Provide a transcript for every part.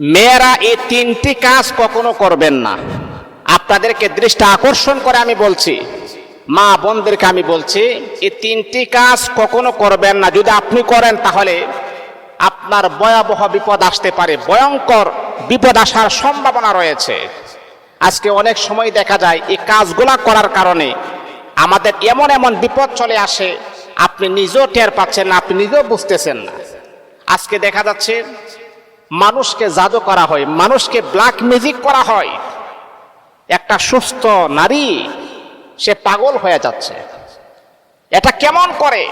মেয়েরা এই তিনটি কাজ কখনো করবেন না। আপনাদেরকে দৃষ্টি আকর্ষণ করে আমি বলছি, মা বোনদেরকে আমি বলছি, এই তিনটি কাজ কখনো করবেন না। যদি আপনি করেন, তাহলে আপনার ভয়াবহ বিপদ আসতে পারে, ভয়ঙ্কর বিপদ আসার সম্ভাবনা রয়েছে। আজকে অনেক সময় দেখা যায়, এই কাজগুলা করার কারণে আমাদের এমন এমন বিপদ চলে আসে, আপনি নিজেও টের পাচ্ছেন না, আপনি নিজেও বুঝতেছেন না। আজকে দেখা যাচ্ছে মানুষকে জাদু করা হয়, মানুষকে ব্ল্যাক মিউজিক করা হয়। একটা সুস্থ নারী, সে পাগল হয়ে যাচ্ছে। এটা কেমন করে?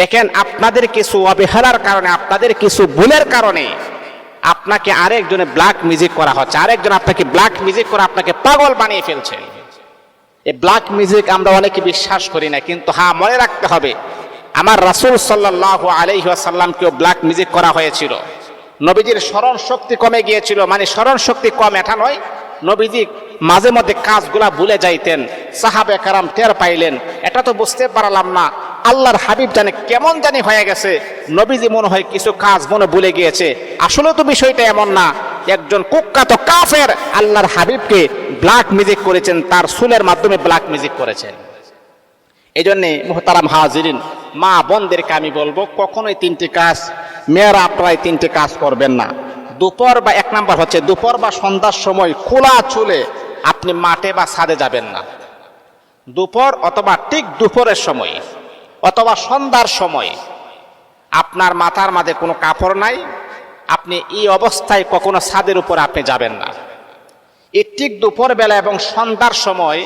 দেখেন, আপনাদের কিছু অবহেলার কারণে, আপনাদের কিছু ভুলের কারণে আপনাকে আরেকজনে ব্ল্যাক মিউজিক করা হচ্ছে। আরেকজন আপনাকে ব্ল্যাক মিউজিক করে আপনাকে পাগল বানিয়ে ফেলছে। এই ব্ল্যাক মিউজিক আমরা অনেকে বিশ্বাস করি না, কিন্তু হ্যাঁ মনে রাখতে হবে, আমার রাসূল সাল্লাহ আলহিহাসাল্লামকেও ব্ল্যাক মিউজিক করা হয়েছিল। নবীজির স্মরণ শক্তি কমে গিয়েছিল। মানে স্মরণ শক্তি কম, এটা নয়। নবীজি মাঝে মধ্যে কাজগুলা ভুলে যাইতেন। সাহাবে কারাম টের পাইলেন। এটা তো বুঝতে পারলাম না। আল্লাহর হাবিব জানে কেমন জানি হয়ে গেছে। নবীজি মনে হয় কিছু কাজ মনে ভুলে গিয়েছে। আসলে তো বিষয়টা এমন না। একজন কুখ্যাত কাফের আল্লাহর হাবিবকে ব্ল্যাক মিউজিক করেছেন। তার সুলের মাধ্যমে ব্ল্যাক মিউজিক করেছেন। এই জন্যে মোহতারাম হাজিরিন, মা বোনদেরকে আমি বলব, কখনোই তিনটি কাজ, মেয়েরা আপনারা তিনটি কাজ করবেন না। দুপুর বা এক নাম্বার হচ্ছে, দুপুর বা সন্ধ্যার সময় খোলা চুলে আপনি মাঠে বা ছাদে যাবেন না। দুপুর অথবা ঠিক দুপুরের সময় অথবা সন্ধ্যার সময় আপনার মাথার মাঝে কোনো কাপড় নাই, আপনি এই অবস্থায় কখনো ছাদের উপর আপনি যাবেন না। এই ঠিক দুপুর বেলা এবং সন্ধ্যার সময়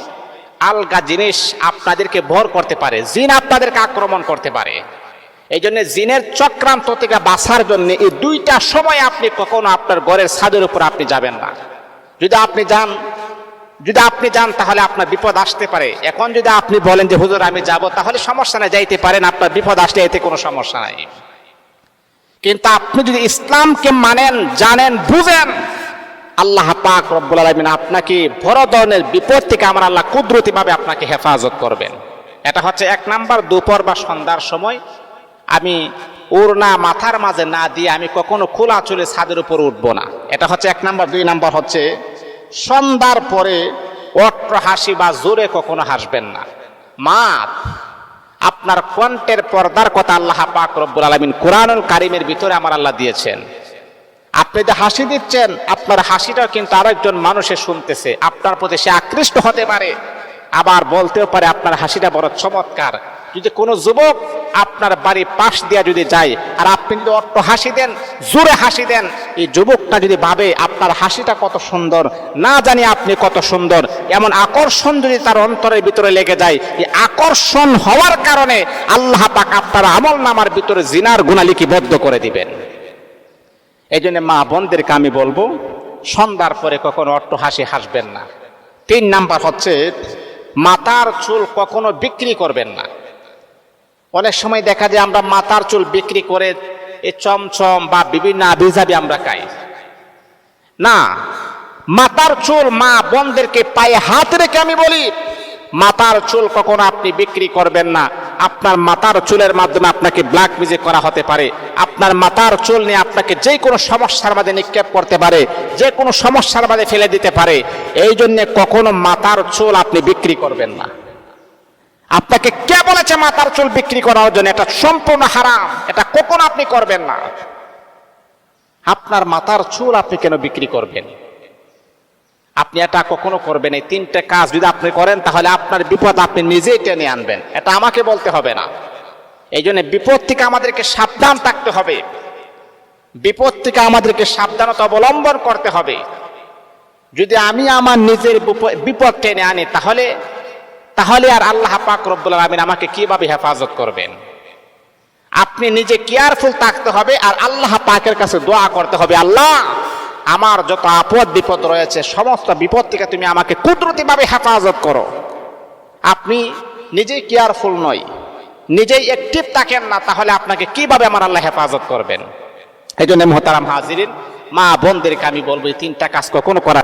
আলগা জিনিস আপনাদেরকে ভর করতে পারে, জিন আপনাদেরকে আক্রমণ করতে পারে। এই জন্য জিনের চক্রান্ত থেকে বাঁচার জন্য এই দুইটা সময় আপনি কখনো আপনার ঘরের ছাদের উপর আপনি যাবেন না। যদি আপনি যান, যদি আপনি যান তাহলে আপনার বিপদ আসতে পারে। এখন যদি আপনি বলেন যে, হুজুর, আমি যাব, তাহলে সমস্যা নাই, যাইতে পারেন, আপনার বিপদ আসলে এতে কোনো সমস্যা নাই। কিন্তু আপনি যদি ইসলামকে মানেন, জানেন, বুঝেন আল্লাহ পাক রব্বুল আলমিন আপনাকে বড় ধরনের বিপদ থেকে আমার আল্লাহ কুদরতিভাবে আপনাকে হেফাজত করবেন। এটা হচ্ছে এক নাম্বার দুপুর বা সন্ধ্যার সময়। আমি ওড়না মাথার মাঝে না দিয়ে আমি কখনো খোলা চলে ছাদের উপর উঠবো না। এটা হচ্ছে এক নাম্বার। দুই নাম্বার হচ্ছে সন্ধ্যার পরে অট্র হাসি বা জোরে কখনো হাসবেন না। মা আপনার কণ্ঠের পর্দার কথা আল্লাহ পাক রব্বুল আলমিন কোরআনুল কারিমের ভিতরে আমার আল্লাহ দিয়েছেন। আপনি যে হাসি দিচ্ছেন, আপনার হাসিটা কিন্তু আরেকজন মানুষে শুনতেছে। আপনার প্রতি সে আকৃষ্ট হতে পারে। আবার বলতেও পারে আপনার হাসিটা বড় চমৎকার। যদি কোনো যুবক আপনার বাড়ি পাশ দিয়া যদি যায়, আর আপনি যদি অট্ট হাসি দেন, জোরে হাসি দেন, এই যুবকটা যদি ভাবে আপনার হাসিটা কত সুন্দর, না জানি আপনি কত সুন্দর, এমন আকর্ষণ যদি তার অন্তরের ভিতরে লেগে যায়, এই আকর্ষণ হওয়ার কারণে আল্লাহ পাক আপনার আমল নামার ভিতরে জিনার গুণা লিপিবদ্ধ করে দিবেন। এই জন্য মা বোনদেরকে আমি বলব, সন্ধ্যার পরে কখনো অট্ট হাসি হাসবেন না। তিন নাম্বার হচ্ছে মাথার চুল কখনো বিক্রি করবেন না। অনেক সময় দেখা যায় আমরা মাথার চুল বিক্রি করে এই চমচম বা বিভিন্ন আবিজাবি আমরা খাই। না, মাতার চুল মা বোনদেরকে পায়ে হাত রেখে আমি বলি মাথার চুল কখনো আপনি বিক্রি করবেন না। আপনার মাথার চুলের মাধ্যমে আপনাকে ব্ল্যাক মিউজিক করা হতে পারে। আপনার মাথার চুল নিয়ে আপনাকে যে কোনো সমস্যার মাঝে নিক্ষেপ করতে পারে, যে কোনো সমস্যার মাঝে ফেলে দিতে পারে। এই জন্যে কখনো মাথার চুল আপনি বিক্রি করবেন না। আপনাকে কে বলেছে মাথার চুল বিক্রি করার জন্য? এটা সম্পূর্ণ হারাম। এটা কখনো আপনি করবেন না। আপনার মাথার চুল আপনি কেন বিক্রি করবেন? আপনি এটা কখনো করবেন এই তিনটে কাজ যদি আপনি করেন, তাহলে আপনার বিপদ আপনি নিজেই টেনে আনবেন। এটা আমাকে বলতে হবে না। এই জন্য বিপদ থেকে আমাদেরকে সাবধান থাকতে হবে। বিপদ থেকে আমাদেরকে সাবধানতা অবলম্বন করতে হবে। যদি আমি আমার নিজের বিপ- বিপদ টেনে আনি, তাহলে তাহলে আর আল্লাহ পাক রব্বুল আলমিন আমাকে কীভাবে হেফাজত করবেন? আপনি নিজে কেয়ারফুল থাকতে হবে আর আল্লাহ পাকের কাছে দোয়া করতে হবে, আল্লাহ! আমার যত আপদ বিপদ রয়েছে, সমস্ত বিপদ থেকে তুমি আমাকে কুদরতিভাবে হেফাজত করো। আপনি নিজেই কেয়ারফুল নই, নিজেই একটিভ থাকেন না, তাহলে আপনাকে কীভাবে আমার আল্লাহ হেফাজত করবেন? এই জন্য মোহতারাম হাজিরিন, মা বোনদেরকে আমি বলব, এই তিনটা কাজ কখনো করা